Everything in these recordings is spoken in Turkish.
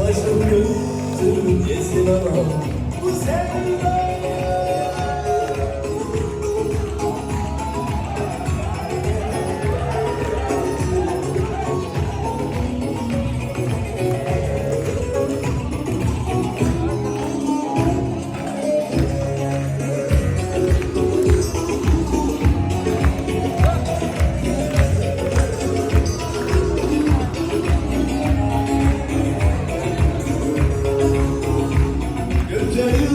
Başım gözüm yesin anam Bu sevda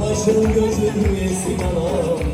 Başım gözüm yesin anam.